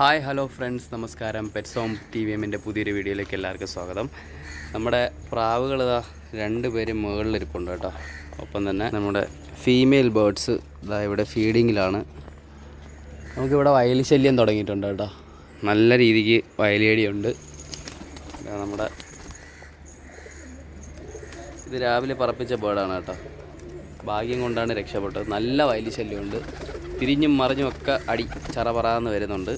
Hi hello friends നമസ്കാരം. Pets T V എമ്മിന്റെ പുതിയൊരു വീഡിയോയിലേക്ക് എല്ലാവർക്കും സ്വാഗതം. നമ്മുടെ പ്രാവുകൾ ഇതാ രണ്ട് പേരും മുകളിലിരിപ്പുണ്ട് കേട്ടോ. ഒപ്പം തന്നെ നമ്മുടെ ഫീമെയിൽ ബേർഡ്സ് ഇതാ ഇവിടെ ഫീഡിങ്ങിലാണ് നമുക്കിവിടെ വയൽ ശല്യം തുടങ്ങിയിട്ടുണ്ട് കേട്ടോ. നല്ല രീതിക്ക് വയലേടിയുണ്ട് നമ്മുടെ ഇത് രാവിലെ പറപ്പിച്ച ബേർഡാണ് കേട്ടോ. ഭാഗ്യം കൊണ്ടാണ് രക്ഷപ്പെട്ടത്. നല്ല വയൽ ശല്യമുണ്ട്. തിരിഞ്ഞും മറിഞ്ഞും ഒക്കെ അടി ചറപറാന്ന് വരുന്നുണ്ട്.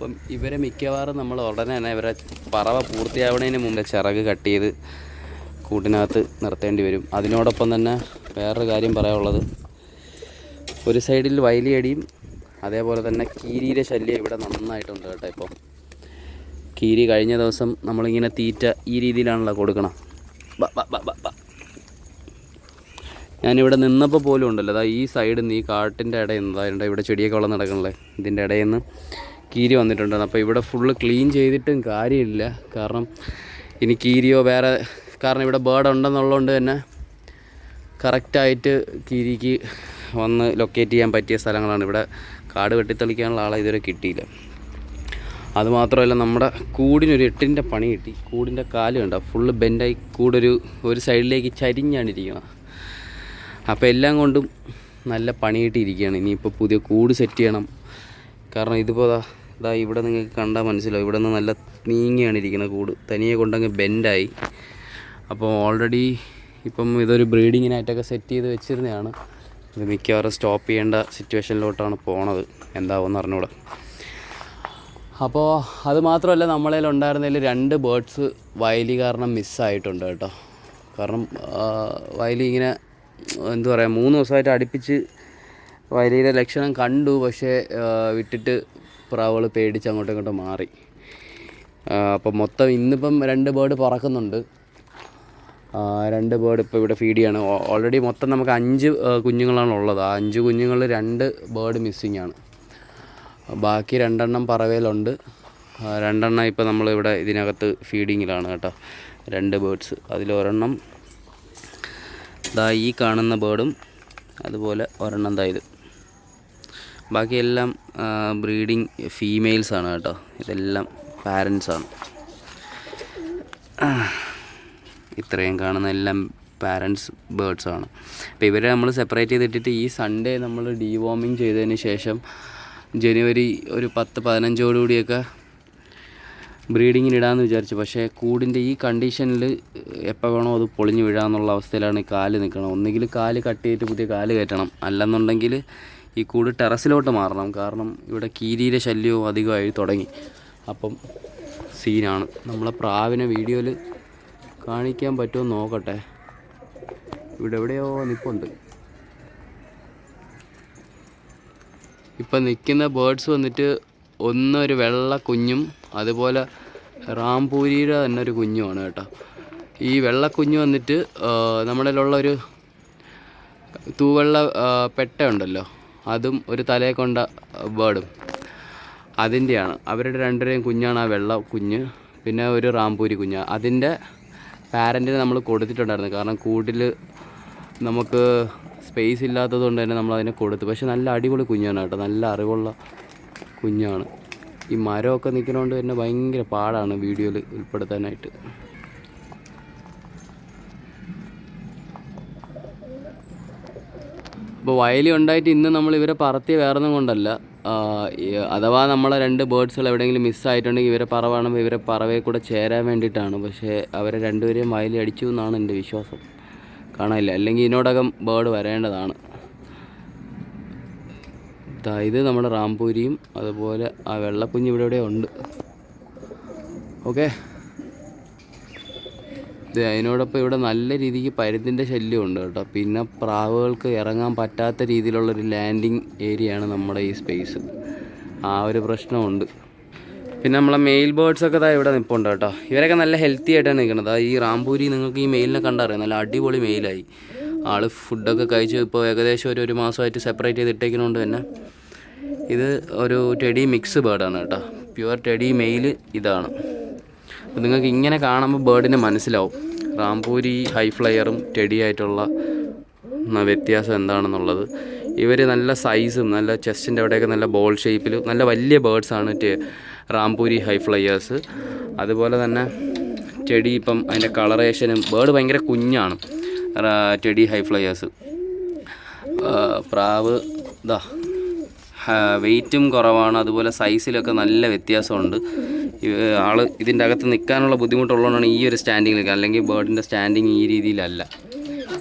അപ്പം ഇവരെ മിക്കവാറും നമ്മൾ ഉടനെ തന്നെ ഇവരെ പറവ പൂർത്തിയാവുന്നതിന് മുമ്പേ ചിറക് കട്ട് ചെയ്ത് കൂട്ടിനകത്ത് നിർത്തേണ്ടി വരും. അതിനോടൊപ്പം തന്നെ വേറൊരു കാര്യം പറയാനുള്ളത്. ഒരു സൈഡിൽ വയലിയടിയും അതേപോലെ തന്നെ കീരിയുടെ ശല്യം ഇവിടെ നന്നായിട്ടുണ്ട് കേട്ടോ ഇപ്പം. കീരി കഴിഞ്ഞ ദിവസം നമ്മളിങ്ങനെ തീറ്റ ഈ രീതിയിലാണല്ലോ കൊടുക്കണം. ഞാനിവിടെ നിന്നപ്പോൾ പോലും ഉണ്ടല്ലോ. അതാ ഈ സൈഡിൽ നിന്ന് ഈ കാട്ടിന്റെ ഇടയിൽ നിന്ന് ഇവിടെ ചെടിയൊക്കെ വളം നടക്കണല്ലേ? ഇതിന്റെ ഇടയിൽ നിന്ന് കീരി വന്നിട്ടുണ്ടായിരുന്നു. അപ്പോൾ ഇവിടെ ഫുള്ള് ക്ലീൻ ചെയ്തിട്ടും കാര്യമില്ല. കാരണം ഇനി കീരിയോ വേറെ കാരണം ഇവിടെ ബേർഡ് ഉണ്ടെന്നുള്ളതുകൊണ്ട് തന്നെ കറക്റ്റായിട്ട് കീരിക്ക് വന്ന് ലൊക്കേറ്റ് ചെയ്യാൻ പറ്റിയ സ്ഥലങ്ങളാണ്. ഇവിടെ കാട് വെട്ടിത്തെളിക്കാനുള്ള ആളെ ഇതുവരെ കിട്ടിയില്ല. അതുമാത്രമല്ല നമ്മുടെ കൂടിനൊരു എട്ടിന്റെ പണി കിട്ടി. കൂടിന്റെ കാൽ കണ്ട? ഫുള്ള് ബെൻഡായി കൂടൊരു ഒരു സൈഡിലേക്ക് ചരിഞ്ഞാണ് ഇരിക്കണം അപ്പോൾ എല്ലാം കൊണ്ടും നല്ല പണി കിട്ടിയിരിക്കുകയാണ്. ഇനിയിപ്പോൾ പുതിയ കൂട് സെറ്റ് ചെയ്യണം. കാരണം ഇതിപ്പോൾ ഇതാ ഇവിടെ നിങ്ങൾക്ക് കണ്ടാൽ മനസ്സിലാവും. ഇവിടെ നിന്ന് നല്ല നീങ്ങിയാണ് ഇരിക്കുന്നത് കൂട്. തനിയെ കൊണ്ടങ്ങ് ബെൻഡായി. അപ്പോൾ ഓൾറെഡി ഇപ്പം ഇതൊരു ബ്രീഡിങ്ങിനായിട്ടൊക്കെ സെറ്റ് ചെയ്ത് വെച്ചിരുന്നതാണ്. ഇത് മിക്കവാറും സ്റ്റോപ്പ് ചെയ്യേണ്ട സിറ്റുവേഷനിലോട്ടാണ് പോണത്. എന്താവുമെന്ന് അറിഞ്ഞൂടെ. അപ്പോൾ അത് മാത്രമല്ല നമ്മളതിൽ ഉണ്ടായിരുന്നതിൽ രണ്ട് ബേർഡ്സ് വയലി കാരണം മിസ്സായിട്ടുണ്ട് കേട്ടോ. കാരണം വയലി ഇങ്ങനെ എന്താ പറയുക മൂന്ന് ദിവസമായിട്ട് അടുപ്പിച്ച് വയലിയുടെ ലക്ഷണം കണ്ടു. പക്ഷേ വിട്ടിട്ട് പ്രാവുകൾ പേടിച്ച് അങ്ങോട്ടും ഇങ്ങോട്ടും മാറി. അപ്പം മൊത്തം ഇന്നിപ്പം രണ്ട് ബേർഡ് പറക്കുന്നുണ്ട്. രണ്ട് ബേർഡ് ഇപ്പോൾ ഇവിടെ ഫീഡ് ചെയ്യാണ്. ഓൾറെഡി മൊത്തം നമുക്ക് അഞ്ച് കുഞ്ഞുങ്ങളാണ് ഉള്ളത്. ആ അഞ്ച് കുഞ്ഞുങ്ങളിൽ രണ്ട് ബേർഡ് മിസ്സിങ് ആണ്. ബാക്കി രണ്ടെണ്ണം പറവയിലുണ്ട് രണ്ടെണ്ണം ഇപ്പോൾ നമ്മളിവിടെ ഇതിനകത്ത് ഫീഡിങ്ങിലാണ് കേട്ടോ. രണ്ട് ബേർഡ്സ് അതിലൊരെണ്ണം ദാ ഈ കാണുന്ന ബേർഡും അതുപോലെ ഒരെണ്ണം ദാ ഇത്. ബാക്കിയെല്ലാം ബ്രീഡിങ് ഫീമെയിൽസ് ആണ് കേട്ടോ. ഇതെല്ലാം പാരൻസ് ആണ്. ഇത്രയും കാണുന്ന എല്ലാം പാരൻസ് ആണ്. അപ്പോൾ ഇവരെ നമ്മൾ സെപ്പറേറ്റ് ചെയ്തിട്ടിട്ട് ഈ സൺഡേ നമ്മൾ ഡീവോമിങ് ചെയ്തതിന് ശേഷം ജനുവരി ഒരു പത്ത് പതിനഞ്ചോടുകൂടിയൊക്കെ ബ്രീഡിങ്ങിനിടാമെന്ന് വിചാരിച്ചു. പക്ഷേ കൂടിന്റെ ഈ കണ്ടീഷനിൽ എപ്പോൾ വേണോ അത് പൊളിഞ്ഞ് വീഴാമെന്നുള്ള അവസ്ഥയിലാണ് കാൽ നിൽക്കണം ഒന്നുകിൽ കാൽ കട്ട് ചെയ്തിട്ട് പുതിയ കാൽ കയറ്റണം. അല്ലെന്നുണ്ടെങ്കിൽ ഈ കൂട് ടെറസിലോട്ട് മാറണം. കാരണം ഇവിടെ കീരിയുടെ ശല്യവും അധികമായി തുടങ്ങി. അപ്പം സീനാണ്. നമ്മളെ പ്രാവിനെ വീഡിയോയിൽ കാണിക്കാൻ പറ്റുമോ നോക്കട്ടെ. ഇവിടെ എവിടെയോ നിപ്പുണ്ട്. ഇപ്പം നിൽക്കുന്ന ബേർഡ്സ് വന്നിട്ട് ഒന്നൊരു വെള്ള കുഞ്ഞും അതുപോലെ റാംപൂരിയുടെ തന്നെ ഒരു കുഞ്ഞുമാണ് കേട്ടോ. ഈ വെള്ളക്കുഞ്ഞ് വന്നിട്ട് നമ്മളിലുള്ളൊരു ഒരു തൂവെള്ള പെട്ടയുണ്ടല്ലോ അതും ഒരു തലയെ കൊണ്ട ബേർഡും അതിന്റെയാണ് അവരുടെ രണ്ടുപേരെയും കുഞ്ഞാണ് ആ വെള്ള കുഞ്ഞ് പിന്നെ ഒരു റാംപൂരി കുഞ്ഞ്. അതിന്റെ പാരന്റിന് നമ്മൾ കൊടുത്തിട്ടുണ്ടായിരുന്നു. കാരണം കൂട്ടിൽ നമുക്ക് സ്പേസ് ഇല്ലാത്തത് കൊണ്ട് തന്നെ നമ്മൾ അതിനെ കൊടുത്തു. പക്ഷെ നല്ല അടിപൊളി കുഞ്ഞാണ് കേട്ടോ. നല്ല അറിവുള്ള കുഞ്ഞാണ്. ഈ മരമൊക്കെ നിൽക്കുന്നതുകൊണ്ട് തന്നെ ഭയങ്കര പാടാണ് വീഡിയോയിൽ ഉൾപ്പെടുത്താനായിട്ട്. ഇപ്പോൾ വയലി ഉണ്ടായിട്ട് ഇന്ന് നമ്മൾ ഇവരെ പറത്തിയ വേറൊന്നും കൊണ്ടല്ല. അഥവാ നമ്മളെ രണ്ട് ബേർഡ്സുകൾ എവിടെയെങ്കിലും മിസ്സായിട്ടുണ്ടെങ്കിൽ ഇവരെ പറവാണെങ്കിൽ ഇവരെ പറവേ കൂടെ ചേരാൻ വേണ്ടിയിട്ടാണ്. പക്ഷേ അവരെ രണ്ടുപേരെയും വയലി അടിച്ചു എന്നാണ് എന്റെ വിശ്വാസം. കാണാനില്ല. അല്ലെങ്കിൽ ഇതിനോടകം ബേർഡ് വരേണ്ടതാണ്. ഇത് നമ്മുടെ റാംപൂരിയും അതുപോലെ ആ വെള്ളക്കുഞ്ഞ് ഇവിടെ ഇവിടെ ഉണ്ട്. ഓക്കെ. അതിനോടൊപ്പം ഇവിടെ നല്ല രീതിക്ക് പരുന്തിന്റെ ശല്യമുണ്ട് കേട്ടോ. പിന്നെ പ്രാവുകൾക്ക് ഇറങ്ങാൻ പറ്റാത്ത രീതിയിലുള്ളൊരു ലാൻഡിങ് ഏരിയയാണ് നമ്മുടെ ഈ സ്പേസ് ആ ഒരു പ്രശ്നമുണ്ട്. പിന്നെ നമ്മളെ മെയിൽ ബേർഡ്സ് ഒക്കെ ദാ ഇവിടെ നിൽപ്പുണ്ട് കേട്ടോ. ഇവരൊക്കെ നല്ല ഹെൽത്തി ആയിട്ടാണ് നിൽക്കുന്നത് ഈ റാംപൂരി നിങ്ങൾക്ക് ഈ മെയിലിനെ കണ്ടറിയാം. നല്ല അടിപൊളി മെയിലായി ആൾ ഫുഡൊക്കെ കഴിച്ച് ഇപ്പോൾ ഏകദേശം ഒരു ഒരു മാസമായിട്ട് സെപ്പറേറ്റ് ചെയ്തിട്ടേക്കുന്നതുകൊണ്ട് തന്നെ. ഇത് ഒരു ടെഡി മിക്സ് ബേർഡാണ് കേട്ടോ. പ്യുവർ ടെഡി മെയിൽ ഇതാണ്. അപ്പോൾ നിങ്ങൾക്ക് ഇങ്ങനെ കാണുമ്പോൾ ബേർഡിന് മനസ്സിലാവും. റാംപൂരി ഹൈ ഫ്ലയറും ടെഡി ആയിട്ടുള്ള വ്യത്യാസം എന്താണെന്നുള്ളത്. ഇവർ നല്ല സൈസും നല്ല ചെസ്റ്റിന്റെ അവിടെയൊക്കെ നല്ല ബോൾ ഷേപ്പിൽ നല്ല വലിയ ബേർഡ്സാണ് റാംപൂരി ഹൈ ഫ്ലയേഴ്സ്. അതുപോലെ തന്നെ ചെടി ഇപ്പം അതിന്റെ കളറേഷനും ബേർഡ് ഭയങ്കര കുഞ്ഞാണ്. ചെടി ഹൈ ഫ്ലയേഴ്സ്. പ്രാവ് ഇതാ വെയിറ്റും കുറവാണ്. അതുപോലെ സൈസിലൊക്കെ നല്ല വ്യത്യാസമുണ്ട്. ആൾ ഇതിന്റെ അകത്ത് നിൽക്കാനുള്ള ബുദ്ധിമുട്ടുള്ളതുകൊണ്ടാണ് ഈ ഒരു സ്റ്റാൻഡിങ് നിൽക്കുക അല്ലെങ്കിൽ ബേർഡിന്റെ സ്റ്റാൻഡിങ് ഈ രീതിയിലല്ല.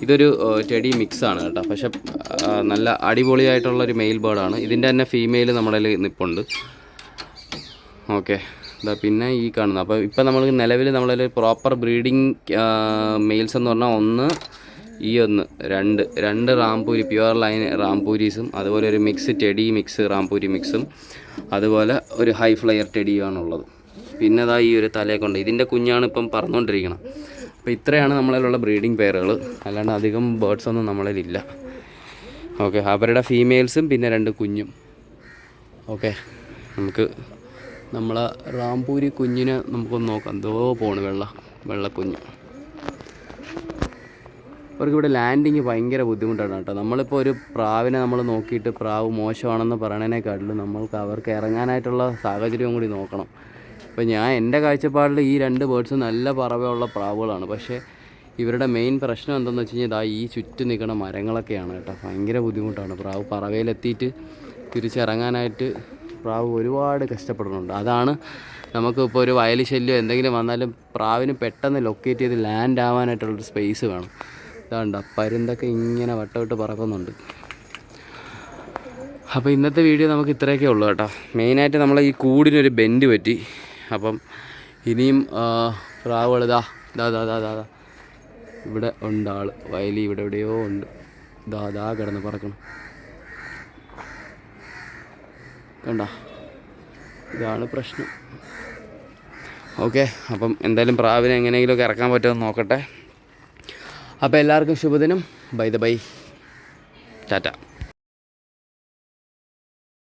ഇതൊരു ചെടി ടെഡി മിക്സ് ആണ് കേട്ടോ. പക്ഷെ നല്ല അടിപൊളിയായിട്ടുള്ളൊരു മെയിൽ ബേർഡാണ്. ഇതിന്റെ തന്നെ ഫീമെയിൽ നമ്മുടെ കയ്യിൽ നിൽപ്പുണ്ട് ഓക്കെ. ഇതാ പിന്നെ ഈ കാണുന്നത് അപ്പോൾ ഇപ്പം നമ്മൾ നിലവിൽ നമ്മളിൽ പ്രോപ്പർ ബ്രീഡിങ് മെയിൽസ് എന്ന് പറഞ്ഞാൽ ഒന്ന് ഈ ഒന്ന് രണ്ട് രണ്ട് റാംപൂരി പ്യുവർ ലൈൻ റാംപൂരീസും അതുപോലെ ഒരു മിക്സ് ടെഡി മിക്സ് റാംപൂരി മിക്സും അതുപോലെ ഒരു ഹൈ ഫ്ലയർ ടെഡിയുമാണുള്ളത് പിന്നെ അതാ ഈ ഒരു തലയെ കൊണ്ട് ഇതിന്റെ കുഞ്ഞാണ് ഇപ്പം പറന്നുകൊണ്ടിരിക്കണം അപ്പോൾ ഇത്രയാണ് നമ്മളിലുള്ള ബ്രീഡിംഗ് പെയറുകൾ അല്ലാണ്ട് അധികം ബേർഡ്സ് ഒന്നും നമ്മളിലില്ല ഓക്കെ അവരുടെ ഫീമെയിൽസും പിന്നെ രണ്ട് കുഞ്ഞും. ഓക്കെ നമുക്ക് നമ്മളെ റാംപൂരി കുഞ്ഞിനെ നമുക്കൊന്ന് നോക്കാം. എന്തോ പോണ് വെള്ള വെള്ളക്കുഞ്ഞ് അവർക്ക് ഇവിടെ ലാൻഡിങ് ഭയങ്കര ബുദ്ധിമുട്ടാണ് കേട്ടോ. നമ്മളിപ്പോൾ ഒരു പ്രാവിനെ നമ്മൾ നോക്കിയിട്ട് പ്രാവ് മോശമാണെന്ന് പറയണതിനെക്കാട്ടിലും നമ്മൾക്ക് അവർക്ക് ഇറങ്ങാനായിട്ടുള്ള സാഹചര്യം കൂടി നോക്കണം. ഇപ്പോൾ ഞാൻ എന്റെ കാഴ്ചപ്പാടിൽ ഈ രണ്ട് ബേർഡ്സ് നല്ല പറവയുള്ള പ്രാവുകളാണ്. പക്ഷേ ഇവരുടെ മെയിൻ പ്രശ്നം എന്താണെന്ന് വെച്ച് കഴിഞ്ഞാൽ ഇതാ ഈ ചുറ്റും നിൽക്കുന്ന മരങ്ങളൊക്കെയാണ് കേട്ടോ. ഭയങ്കര ബുദ്ധിമുട്ടാണ്. പ്രാവ് പറവയിലെത്തിയിട്ട് തിരിച്ചിറങ്ങാനായിട്ട് പ്രാവ് ഒരുപാട് കഷ്ടപ്പെടുന്നുണ്ട്. അതാണ് നമുക്ക് ഇപ്പോൾ ഒരു വയൽ ശല്യം എന്തെങ്കിലും വന്നാലും പ്രാവിന് പെട്ടെന്ന് ലൊക്കേറ്റ് ചെയ്ത് ലാൻഡ് ആവാനായിട്ടുള്ളൊരു സ്പേസ് വേണം. ഇതാണ്ട പരുന്തൊക്കെ ഇങ്ങനെ വട്ടമിട്ട് പറക്കുന്നുണ്ട്. അപ്പോൾ ഇന്നത്തെ വീഡിയോ നമുക്ക് ഇത്രയൊക്കെ ഉള്ളൂ കേട്ടോ. മെയിനായിട്ട് നമ്മൾ ഈ കൂടിനൊരു ബെൻഡ് പറ്റി. അപ്പം ഇനിയും പ്രാവുകൾ ഇതാ ദാ ദാ ദാ ഇതാ ഇവിടെ ഉണ്ട് ആൾ വയലി ഇവിടെ എവിടെയോ ഉണ്ട്. ദാ ദാ കിടന്ന് പറക്കണം. കണ്ട? ഇതാണ് പ്രശ്നം. ഓക്കെ അപ്പം എന്തായാലും പ്രാവിനെ എങ്ങനെയെങ്കിലുമൊക്കെ ഇറക്കാൻ പറ്റുമെന്ന് നോക്കട്ടെ. അപ്പോൾ എല്ലാവർക്കും ശുഭദിനം. Bye the bye. ടാറ്റ.